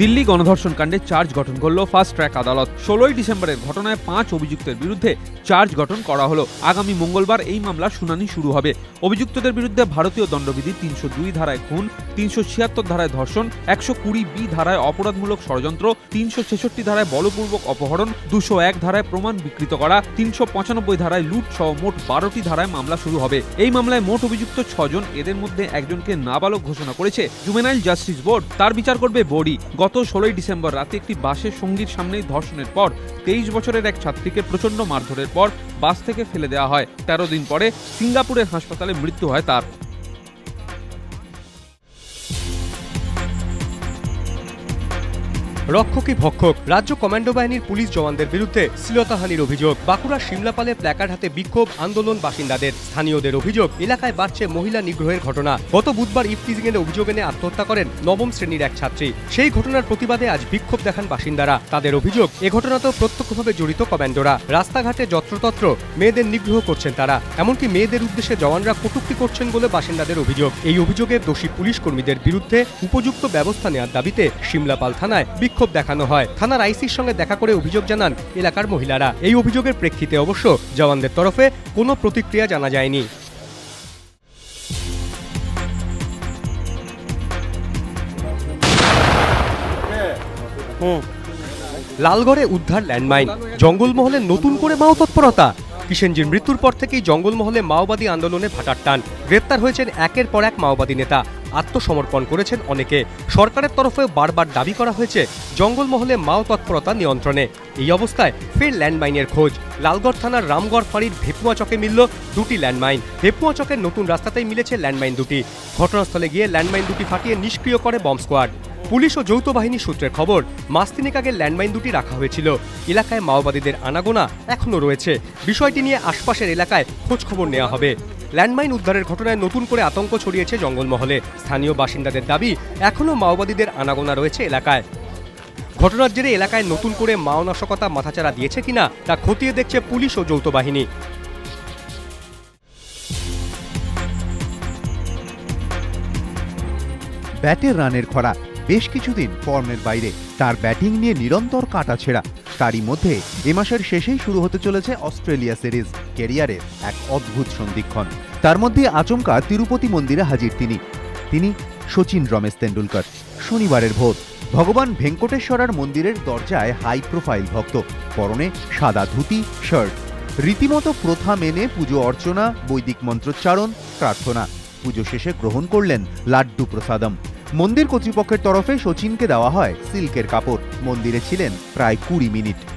দিল্লি গণধর্ষণ কাণ্ডে চার্জ গঠন করল ফাস্ট ট্র্যাক আদালত। ষোলোই ডিসেম্বরের ঘটনায় পাঁচ অভিযুক্তের বিরুদ্ধে চার্জ গঠন করা হলো। আগামী মঙ্গলবার এই মামলার শুনানি শুরু হবে। অভিযুক্তদের বিরুদ্ধে ভারতীয় দণ্ডবিধি তিনশো দুই ধারায় খুন, তিনশো ছিয়াত্তর ধারায় ধর্ষণ, একশো কুড়ি বি ধারায় অপরাধমূলক ষড়যন্ত্র, তিনশো ছেষট্টি ধারায় বলপূর্বক অপহরণ, দুশো এক ধারায় প্রমাণ বিকৃত করা, তিনশো পঁচানব্বই ধারায় লুট সহ মোট বারোটি ধারায় মামলা শুরু হবে। এই মামলায় মোট অভিযুক্ত ছজন, এদের মধ্যে একজনকে নাবালক ঘোষণা করেছে জুমেনাইল জাস্টিস বোর্ড। তার বিচার করবে বোর্ডই গত ষোলোই ডিসেম্বর রাতে একটি বাসের সঙ্গীর সামনেই ধর্ষণের পর তেইশ বছরের এক ছাত্রীকে প্রচণ্ড মারধরের পর বাস থেকে ফেলে দেওয়া হয়। তেরো দিন পরে সিঙ্গাপুরের হাসপাতালে মৃত্যু হয় তার। রক্ষকই ভক্ষক, রাজ্য কমান্ডো বাহিনীর পুলিশ জওয়ানদের বিরুদ্ধে শ্লীলতাহানির অভিযোগ। বাঁকুড়া সিমলাপালে প্ল্যাকার্ড হাতে বিক্ষোভ, আন্দোলন বাসিন্দাদের। স্থানীয়দের অভিযোগ, এলাকায় বাড়ছে মহিলা নিগ্রহের ঘটনা। গত বুধবার ইফটিজিং এর অভিযোগ এনে আত্মহত্যা করেন নবম শ্রেণির এক ছাত্রী। সেই ঘটনার প্রতিবাদে আজ বিক্ষোভ দেখান বাসিন্দারা। তাদের অভিযোগ, এ ঘটনাতেও প্রত্যক্ষভাবে জড়িত কমান্ডোরা। রাস্তাঘাটে যত্রতত্র মেয়েদের নিগ্রহ করছেন তারা। এমনকি মেয়েদের উদ্দেশ্যে জওয়ানরা কটূক্তি করছেন বলে বাসিন্দাদের অভিযোগ। এই অভিযোগে দোষী পুলিশ কর্মীদের বিরুদ্ধে উপযুক্ত ব্যবস্থা নেওয়ার দাবিতে সিমলাপাল থানায় বিক্ষোভ দেখানো হয়। থানার আইসির সঙ্গে দেখা করে অভিযোগ জানান এলাকার মহিলারা। এই অভিযোগের প্রেক্ষিতে অবশ্য জওয়ানদের তরফে কোনো প্রতিক্রিয়া জানা যায়নি। লালগড়ে উদ্ধার ল্যান্ডমাইন। জঙ্গলমহলে নতুন করে মাও তৎপরতা। কিষেনজির মৃত্যুর পর থেকেই জঙ্গলমহলে মাওবাদী আন্দোলনে ভাটার টান। গ্রেপ্তার হয়েছেন একের পর এক মাওবাদী নেতা। আত্মসমর্পণ করেছেন অনেকে। সরকারের তরফে বারবার দাবি করা হয়েছে, জঙ্গলমহলে মাও তৎপরতা নিয়ন্ত্রণে। এই অবস্থায় ফের ল্যান্ডমাইনের খোঁজ। লালগড় থানার রামগড় ফাঁড়ির ভেপুয়া চকে মিলল দুটি ল্যান্ডমাইন। ভেপুয়া চকের নতুন রাস্তাতেই মিলেছে ল্যান্ডমাইন দুটি। ঘটনাস্থলে গিয়ে ল্যান্ডমাইন দুটি ফাটিয়ে নিষ্ক্রিয় করে বম্ব স্কোয়াড। পুলিশ ও যৌথ বাহিনী সূত্রের খবর, মাস তিনেক আগে ল্যান্ডমাইন দুটি রাখা হয়েছিল। এলাকায় মাওবাদীদের আনাগোনা এখনও রয়েছে। বিষয়টি নিয়ে আশপাশের এলাকায় খোঁজখবর নেওয়া হবে। ল্যান্ডমাইন উদ্ধারের ঘটনায় নতুন করে আতঙ্ক ছড়িয়েছে জঙ্গলমহলে। স্থানীয় বাসিন্দাদের দাবি, এখনও মাওবাদীদের আনাগোনা রয়েছে এলাকায়। ঘটনার জেরে এলাকায় নতুন করে মাও নাশকতা মাথাচাড়া দিয়েছে কিনা, তা খতিয়ে দেখছে পুলিশ ও যৌথ বাহিনী। ব্যাটের রানের খরা। বেশ কিছুদিন ফর্মের বাইরে। তার ব্যাটিং নিয়ে নিরন্তর কাটাছেড়া তারই মধ্যে এ মাসের শেষেই শুরু হতে চলেছে অস্ট্রেলিয়া সিরিজ কেরিয়ারের এক অদ্ভুত সন্ধিক্ষণ। তার মধ্যে আচমকা তিরুপতি মন্দিরে হাজির তিনি। তিনি সচিন রমেশ তেন্ডুলকর। শনিবারের ভোর, ভগবান ভেঙ্কটেশ্বরার মন্দিরের দরজায় হাই প্রোফাইল ভক্ত। পরনে সাদা ধুতি, শার্ট। রীতিমতো প্রথা মেনে পুজো অর্চনা, বৈদিক মন্ত্রোচ্চারণ, প্রার্থনা। পুজো শেষে গ্রহণ করলেন লাড্ডু প্রসাদম। মন্দির কর্তৃপক্ষের তরফে সচিনকে দেওয়া হয় সিল্কের কাপড়। মন্দিরে ছিলেন প্রায় কুড়ি মিনিট।